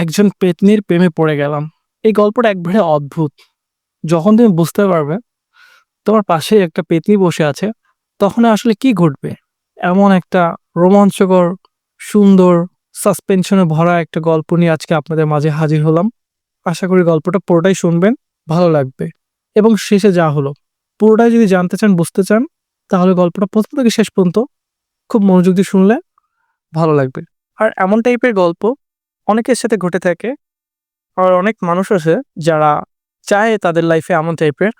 একজন পেতনির প্রেমে পড়ে গেলাম। এই গল্পটা একবারে অদ্ভুত। যখন তুমি বুঝতে পারবে, তোমার পাশে একটা পেতনি বসে আছে, তখন আসলে কি ঘটবে? এমন একটা রোমাঞ্চকর, সুন্দর সাসপেনশনে ভরা একটা গল্প নিয়ে আজকে আপনাদের মাঝে হাজির হলাম। আশা করি গল্পটা পুরোটাই শুনবেন, ভালো লাগবে। এবং শেষে যা হলো, পুরোটাই যদি জানতে চান, বুঝতে চান, তাহলে গল্পটা প্রথম থেকে শেষ পর্যন্ত খুব মনোযোগ দিয়ে শুনলে ভালো লাগবে। আর এমন টাইপের গল্প অনেকের সাথে ঘটে থাকে। আর অনেক মানুষ আছে যারা চায় তাদের লাইফে এমন টাইপের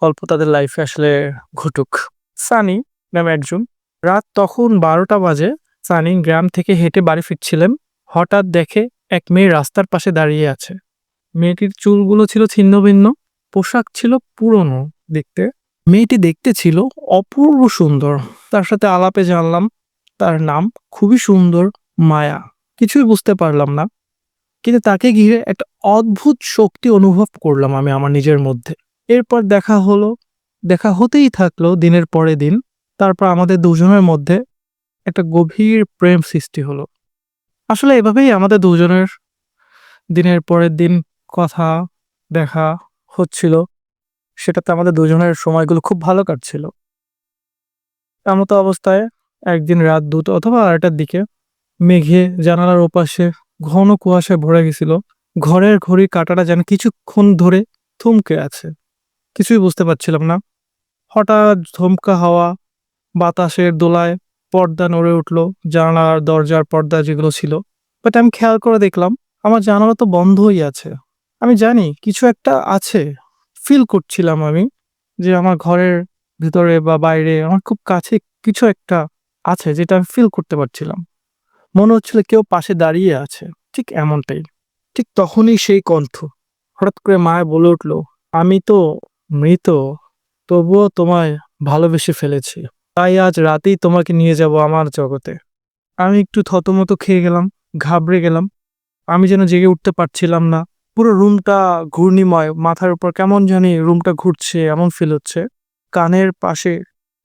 গল্প তাদের লাইফে আসলে ঘটুক। সানি নামে একজন। রাত তখন বারোটা বাজে। সানি গ্রাম থেকে হেঁটে বাড়ি ফিরছিলেন। হঠাৎ দেখে এক মেয়ে রাস্তার পাশে দাঁড়িয়ে আছে। মেয়েটির চুলগুলো ছিল ছিন্ন ভিন্ন পোশাক ছিল পুরনো দেখতে। মেয়েটি দেখতে ছিল অপূর্ব সুন্দর। তার সাথে আলাপে জানলাম, তার নাম খুবই সুন্দর মায়া। কিছুই বুঝতে পারলাম না। কিন্তু তাকে ঘিরে একটা অদ্ভুত শক্তি অনুভব করলাম আমি আমার নিজের মধ্যে। এরপর দেখা হলো, দেখা হতেই থাকল দিনের পরে দিন। তারপর আমাদের দুজনের মধ্যে একটা গভীর প্রেম সৃষ্টি হলো। আসলে এভাবেই আমাদের দুজনের দিনের পরের দিন কথা, দেখা হচ্ছিল। সেটাতে আমাদের দুজনের সময়গুলো খুব ভালো কাটছিল। এমতো অবস্থায় একদিন রাত দুটো অথবা আড়াইটার দিকে মেঘে জানালার ওপাশে ঘন কুয়াশায় ভরে গেছিল। ঘরের ঘড়ি কাটাটা যেন কিছুক্ষণ ধরে থমকে আছে। কিছুই বুঝতে পারছিলাম না। হঠাৎ ধমকা হাওয়া, বাতাসের দোলায় পর্দা নড়ে উঠল জানালার দরজার পর্দা যেগুলো ছিল। বাট আমি খেয়াল করে দেখলাম, আমার জানালা তো বন্ধই আছে। আমি জানি কিছু একটা আছে। ফিল করছিলাম আমি যে আমার ঘরের ভিতরে বা বাইরে আমার খুব কাছে কিছু একটা আছে যেটা আমি ফিল করতে পারছিলাম। মনে হচ্ছিল কেউ পাশে দাঁড়িয়ে আছে, ঠিক এমনটাই। ঠিক তখনই সেই কণ্ঠ, হঠাৎ করে মায় বলে উঠল, আমি তো মৃত, তবুও তোমায় ভালোবেসে ফেলেছি। তাই আজ রাতেই তোমাকে নিয়ে যাব আমার জগতে। আমি একটু থতমত খেয়ে গেলাম, ঘাবড়ে গেলাম। আমি যেন জেগে উঠতে পারছিলাম না। পুরো রুমটা ঘূর্ণিময়, মাথার উপর কেমন জানি রুমটা ঘুরছে, এমন ফিল হচ্ছে। কানের পাশে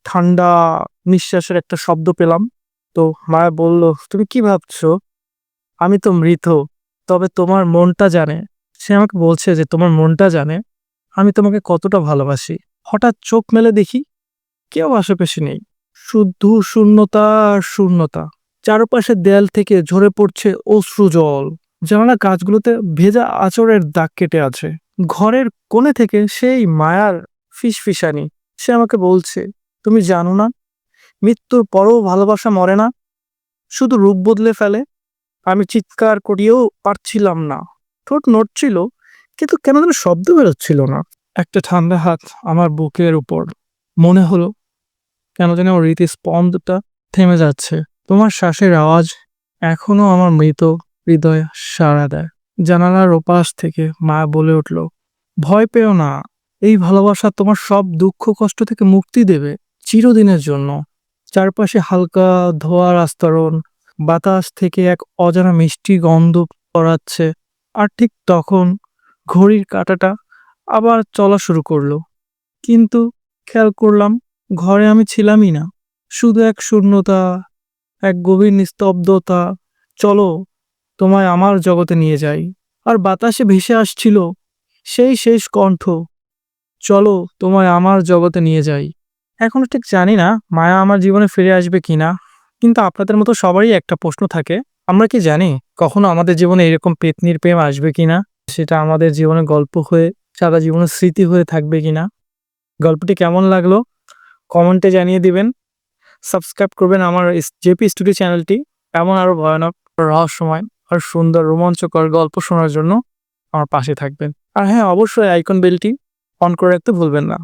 ঠান্ডা নিঃশ্বাসের একটা শব্দ পেলাম। তো মায়া বলল, তুমি কি ভাবছ? আমি তো মৃত, তবে তোমার মনটা জানে। সে আমাকে বলছে যে, তোমার মনটা জানে, আমি তোমাকে কতটা ভালোবাসি। হঠাৎ চোখ মেলে দেখি, কেউ আশেপাশে নেই। শুধু শূন্যতা আর শূন্যতা। চারপাশে দেয়াল থেকে ঝরে পড়ছে অশ্রু জল। জানালা গাছগুলোতে ভেজা আচরের দাগ কেটে আছে। ঘরের কোণে থেকে সেই মায়ার ফিসফিসানি। সে আমাকে বলছে, তুমি জানো না মৃত্যুর পরও ভালোবাসা মরে না। শুধু রূপ বদলে ফেলে। আমি চিৎকার করিয়েও পারছিলাম না। ঠোঁট নড়ছিল, কিন্তু কেন যেন শব্দ বেরোচ্ছিল না। একটা ঠান্ডা হাত আমার বুকের উপর। মনে হলো, কেন যেন আমার স্পন্দটা থেমে যাচ্ছে। তোমার শ্বাসের আওয়াজ এখনও আমার মৃত হৃদয় সাড়া দেয়। জানালার ওপাশ থেকে মা বলে উঠল, ভয় পেও না। এই ভালোবাসা তোমার সব দুঃখ কষ্ট থেকে মুক্তি দেবে চিরদিনের জন্য। চারপাশে হালকা ধোয়ার আস্তরণ, বাতাস থেকে এক অজানা মিষ্টি গন্ধ পড়াচ্ছে আর ঠিক তখন ঘড়ির কাঁটাটা আবার চলা শুরু করল। কিন্তু খেয়াল করলাম, ঘরে আমি ছিলামই না। শুধু এক শূন্যতা, এক গভীর নিস্তব্ধতা, চলো, তোমায় আমার জগতে নিয়ে যাই। আর বাতাসে ভেসে আসছিল সেই শেষ কণ্ঠ, চলো, তোমায় আমার জগতে নিয়ে যাই। এখনও ঠিক জানি না মায়া আমার জীবনে ফিরে আসবে কিনা, কিন্তু আপনাদের মতো সবারই একটা প্রশ্ন থাকে, আমরা কি জানি কখনো আমাদের জীবনে এরকম পেতনির প্রেম আসবে কিনা, সেটা আমাদের জীবনে গল্প হয়ে, সারা জীবনের স্মৃতি হয়ে থাকবে কিনা? গল্পটি কেমন লাগল? কমেন্টে জানিয়ে দিবেন। সাবস্ক্রাইব করবেন আমার জেপি স্টুডিও চ্যানেলটি, এমন আরও ভয়ানক, রহস্যময় আর সুন্দর, রোমাঞ্চকর গল্প শোনার জন্য আমার পাশে থাকবেন। আর হ্যাঁ অবশ্যই আইকন বেলটি অন করে রাখতে ভুলবেন না।